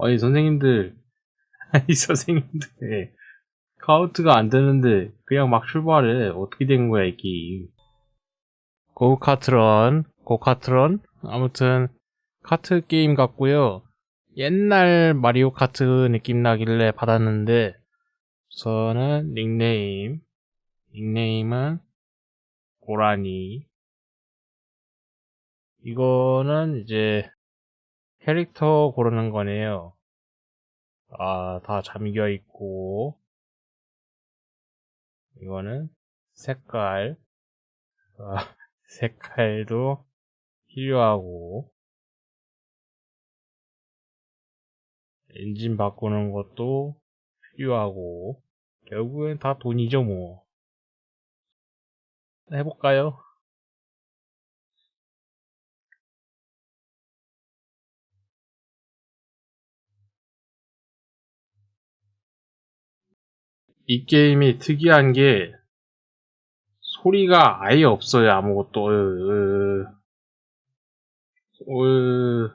아니 선생님들. 아니 선생님들. 카운트가 안 되는데 그냥 막 출발해. 어떻게 된 거야 이 게임? 고카트런 고카트런 아무튼 카트 게임 같고요. 옛날 마리오 카트 느낌 나길래 받았는데 우선은 닉네임. 닉네임은 고라니. 이거는 이제 캐릭터 고르는 거네요. 아, 다 잠겨 있고, 이거는 색깔, 아, 색깔도 필요하고, 엔진 바꾸는 것도 필요하고, 결국엔 다 돈이죠, 뭐. 해볼까요? 이 게임이 특이한 게 소리가 아예 없어요 아무것도. 어휴, 어휴,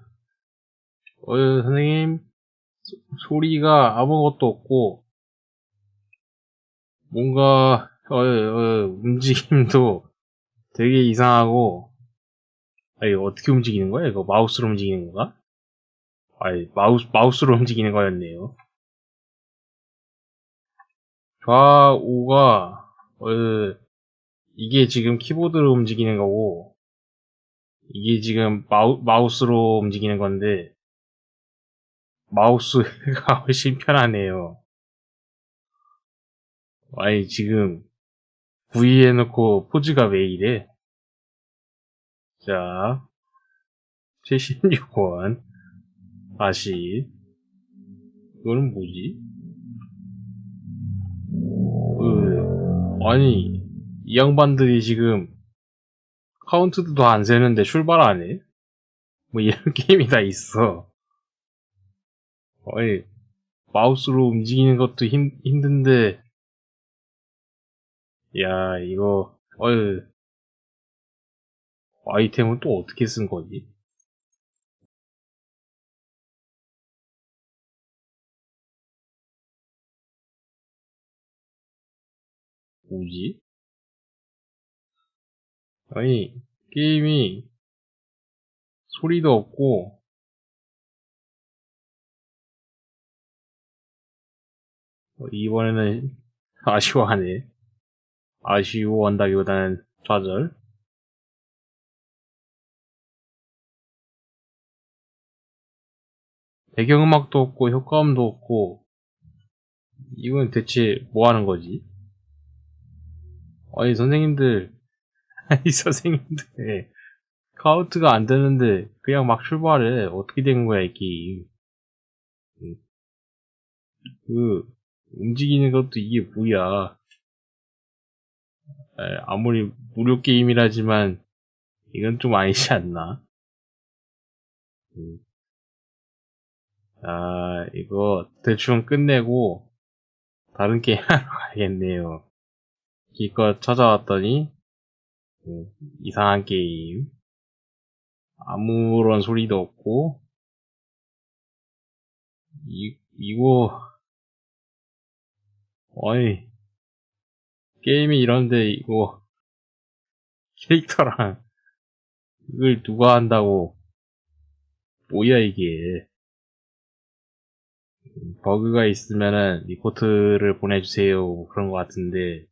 어휴, 선생님. 소, 소리가 아무것도 없고 뭔가 어휴, 어휴, 움직임도 되게 이상하고. 아니 어떻게 움직이는 거야? 이거 마우스로 움직이는 건가? 아니 마우스 마우스로 움직이는 거였네요. 좌우가 어, 이게 지금 키보드로 움직이는 거고 이게 지금 마우, 마우스로 움직이는 건데 마우스가 훨씬 편하네요. 아니 지금 V 해놓고 포즈가 왜 이래? 자 76원 다시 이거는 뭐지? 아니, 이 양반들이 지금 카운트도 안 세는데 출발 안 해? 뭐 이런 게임이 다 있어. 아니, 마우스로 움직이는 것도 힘, 힘든데, 야, 이거, 어휴, 아이템은 또 어떻게 쓴 거지? 뭐지? 아니, 게임이 소리도 없고, 어, 이번에는 아쉬워하네. 아쉬워한다기보다는 좌절. 배경음악도 없고, 효과음도 없고, 이건 대체 뭐 하는 거지? 아니 선생님들. 아니 선생님들. 카운트가 안 되는데 그냥 막 출발해. 어떻게 된 거야 이 게임? 그 움직이는 것도 이게 뭐야? 에, 아무리 무료 게임이라지만 이건 좀 아니지 않나? 음. 아 이거 대충 끝내고 다른 게임 하러 가야겠네요 기껏 찾아왔더니 그 이상한 게임. 아무런 소리도 없고. 이 이거. 어이. 게임이 이런데 이거. 캐릭터랑 이걸 누가 한다고. 뭐야 이게. 버그가 있으면은 리포트를 보내주세요. 그런 것 같은데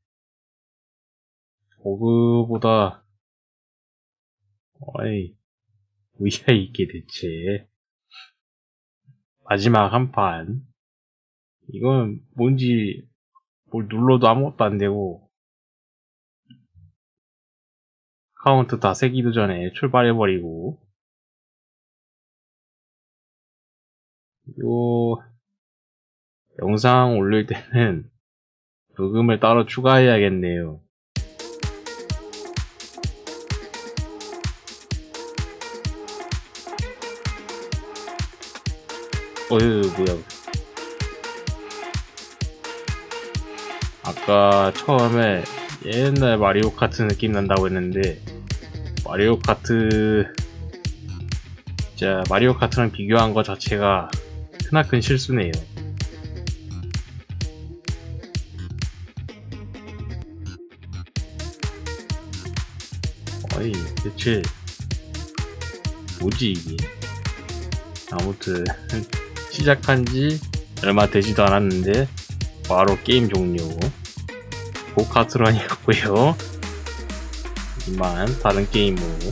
버그보다 어이 뭐야 이게 대체. 마지막 한 판. 이건 뭔지 뭘 눌러도 아무것도 안 되고. 카운트 다 세기도 전에 출발해버리고. 요 영상 올릴 때는 부금을 따로 추가해야겠네요 어휴 뭐야 아까 처음에 옛날 마리오 카트 느낌 난다고 했는데 마리오 카트 진짜 마리오 카트랑 비교한 것 자체가 크나큰 실수네요. 어이, 대체, 뭐지, 이게. 아무튼, 시작한 지 얼마 되지도 않았는데, 바로 게임 종료. 고카트런이었고요 이만 다른 게임으로